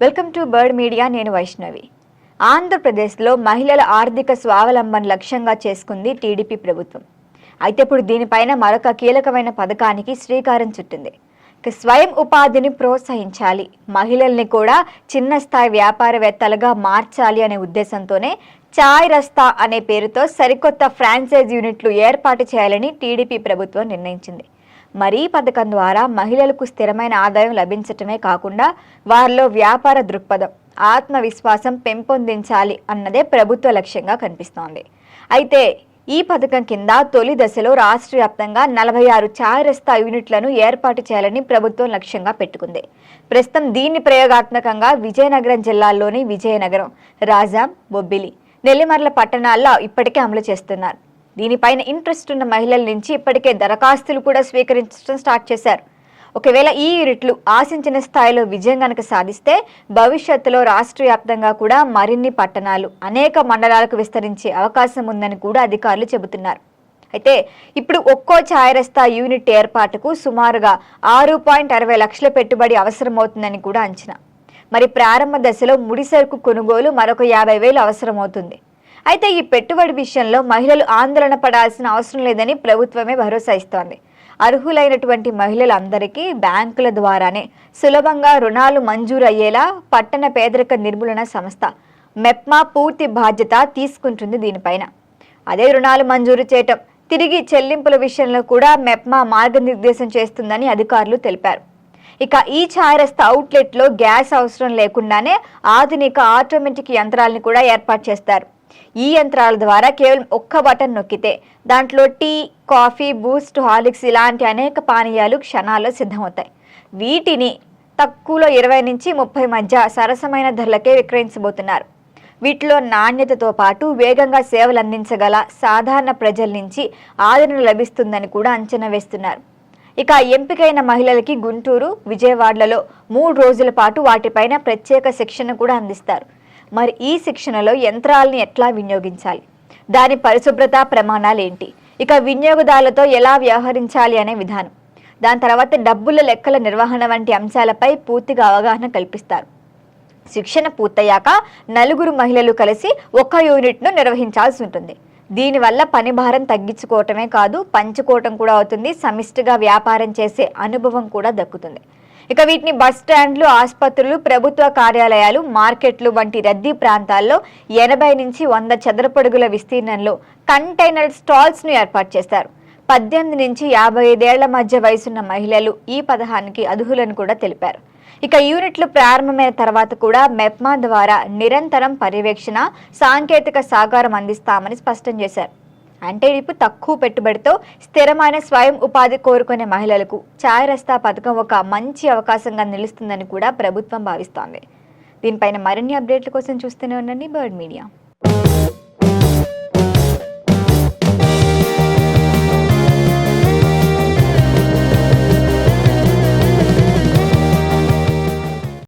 Welcome to bird media నేను వైష్ణవి. ఆంధ్రప్రదేశ్లో మహిళల ఆర్థిక స్వావలంబన లక్ష్యంగా చేసుకుంది టీడీపీ ప్రభుత్వం. అయితే ఇప్పుడు దీనిపైన మరొక కీలకమైన పథకానికి శ్రీకారం చుట్టింది. స్వయం ఉపాధిని ప్రోత్సహించాలి. మహిళల్ని కూడా చిన్న స్థాయి వ్యాపారవేత్తలుగా మార్చాలి అనే ఉద్దేశంతోనే చాయ్ రస్తా అనే పేరుతో సరికొత్త ఫ్రాంచైజ్ యూనిట్లు ఏర్పాటు చేయాలని టీడీపీ ప్రభుత్వం నిర్ణయించింది. మరీ పథకం ద్వారా మహిళలకు స్థిరమైన ఆదాయం లభించటమే కాకుండా వారిలో వ్యాపార దృక్పథం ఆత్మవిశ్వాసం పెంపొందించాలి అన్నదే ప్రభుత్వ లక్ష్యంగా కనిపిస్తోంది. అయితే ఈ పథకం కింద తొలి దశలో రాష్ట్ర వ్యాప్తంగా నలభై ఆరు చారస్తా యూనిట్లను ఏర్పాటు చేయాలని ప్రభుత్వం లక్ష్యంగా పెట్టుకుంది. ప్రస్తుతం దీన్ని ప్రయోగాత్మకంగా విజయనగరం జిల్లాల్లోని విజయనగరం రాజాం బొబ్బిలి నెల్లిమర్ల పట్టణాల్లో ఇప్పటికే అమలు చేస్తున్నారు. దీనిపైన ఇంట్రెస్ట్ ఉన్న మహిళల నుంచి ఇప్పటికే దరఖాస్తులు కూడా స్వీకరించడం స్టార్ట్ చేశారు. ఒకవేళ ఈ రిట్లు ఆశించిన స్థాయిలో విజయం గనక సాధిస్తే భవిష్యత్తులో రాష్ట్ర వ్యాప్తంగా కూడా మరిన్ని పట్టణాలు అనేక మండలాలకు విస్తరించే అవకాశం ఉందని కూడా అధికారులు చెబుతున్నారు. అయితే ఇప్పుడు ఒక్కో ఛాయరస్తా యూనిట్ ఏర్పాటుకు సుమారుగా ఆరు పాయింట్ అరవై లక్షల పెట్టుబడి అవసరమవుతుందని కూడా అంచనా. మరి ప్రారంభ దశలో ముడిసరుకు కొనుగోలు మరొక యాభై వేలు అవసరమవుతుంది. అయితే ఈ పెట్టుబడి విషయంలో మహిళలు ఆందోళన పడాల్సిన అవసరం లేదని ప్రభుత్వమే భరోసా ఇస్తోంది. అర్హులైనటువంటి మహిళలందరికీ బ్యాంకుల ద్వారానే సులభంగా రుణాలు మంజూరు అయ్యేలా పట్టణ పేదరిక నిర్మూలన సంస్థ మెప్మా పూర్తి బాధ్యత తీసుకుంటుంది దీనిపైన. అదే రుణాలు మంజూరు చేయటం తిరిగి చెల్లింపుల విషయంలో కూడా మెప్మా మార్గనిర్దేశం చేస్తుందని అధికారులు తెలిపారు. ఇక ఈ ఛాయరస్త అవుట్లెట్లో గ్యాస్ అవసరం లేకుండానే ఆధునిక ఆటోమేటిక్ యంత్రాలను కూడా ఏర్పాటు చేస్తారు. ఈ యంత్రాల ద్వారా కేవలం ఒక్క బటన్ నొక్కితే దాంట్లో టీ కాఫీ బూస్ట్ హార్లిక్స్ ఇలాంటి అనేక పానీయాలు క్షణాల్లో సిద్ధమవుతాయి. వీటిని తక్కువలో ఇరవై నుంచి ముప్పై మధ్య సరసమైన ధరలకే విక్రయించబోతున్నారు. వీటిలో నాణ్యతతో పాటు వేగంగా సేవలు అందించగల సాధారణ ప్రజల నుంచి ఆదరణ లభిస్తుందని కూడా అంచనా వేస్తున్నారు. ఇక ఎంపికైన మహిళలకి గుంటూరు విజయవాడలలో మూడు రోజుల పాటు వాటిపైన ప్రత్యేక శిక్షణ కూడా అందిస్తారు. మరి ఈ శిక్షణలో యంత్రాలని ఎట్లా వినియోగించాలి? దాని పరిశుభ్రత ప్రమాణాలు ఏంటి ఇక వినియోగదారులతో ఎలా వ్యవహరించాలి అనే విధానం. దాని తర్వాత డబ్బుల లెక్కల నిర్వహణ వంటి అంశాలపై పూర్తిగా అవగాహన కల్పిస్తారు. శిక్షణ పూర్తయ్యాక నలుగురు మహిళలు కలిసి ఒక యూనిట్ను నిర్వహించాల్సి ఉంటుంది. దీనివల్ల పని భారం తగ్గించుకోవటమే కాదు పంచుకోవటం కూడా అవుతుంది సమిష్టిగా వ్యాపారం చేసే అనుభవం కూడా దక్కుతుంది. ఇక వీటిని బస్ స్టాండ్లు ఆసుపత్రులు ప్రభుత్వ కార్యాలయాలు మార్కెట్లు వంటి రద్దీ ప్రాంతాల్లో ఎనభై నుంచి వంద చదరపడుగుల విస్తీర్ణంలో కంటైనర్ స్టాల్స్ను ఏర్పాటు చేస్తారు. పద్దెనిమిది నుంచి యాభై ఐదేళ్ళ మధ్య వయసున్న మహిళలు ఈ పథకానికి అర్హులను కూడా తెలిపారు. ఇక యూనిట్లు ప్రారంభమైన తర్వాత కూడా మెప్మా ద్వారా నిరంతరం పర్యవేక్షణ సాంకేతిక సాగారం అందిస్తామని స్పష్టం చేశారు. అంటే ఇప్పుడు తక్కువ పెట్టుబడితో స్థిరమైన స్వయం ఉపాధి కోరుకునే మహిళలకు ఛాయ్ రస్తా పథకం ఒక మంచి అవకాశంగా నిలుస్తుందని కూడా ప్రభుత్వం భావిస్తోంది. దీనిపైన మరిన్ని అప్డేట్ల కోసం చూస్తూనే ఉండండి బర్డ్ మీడియా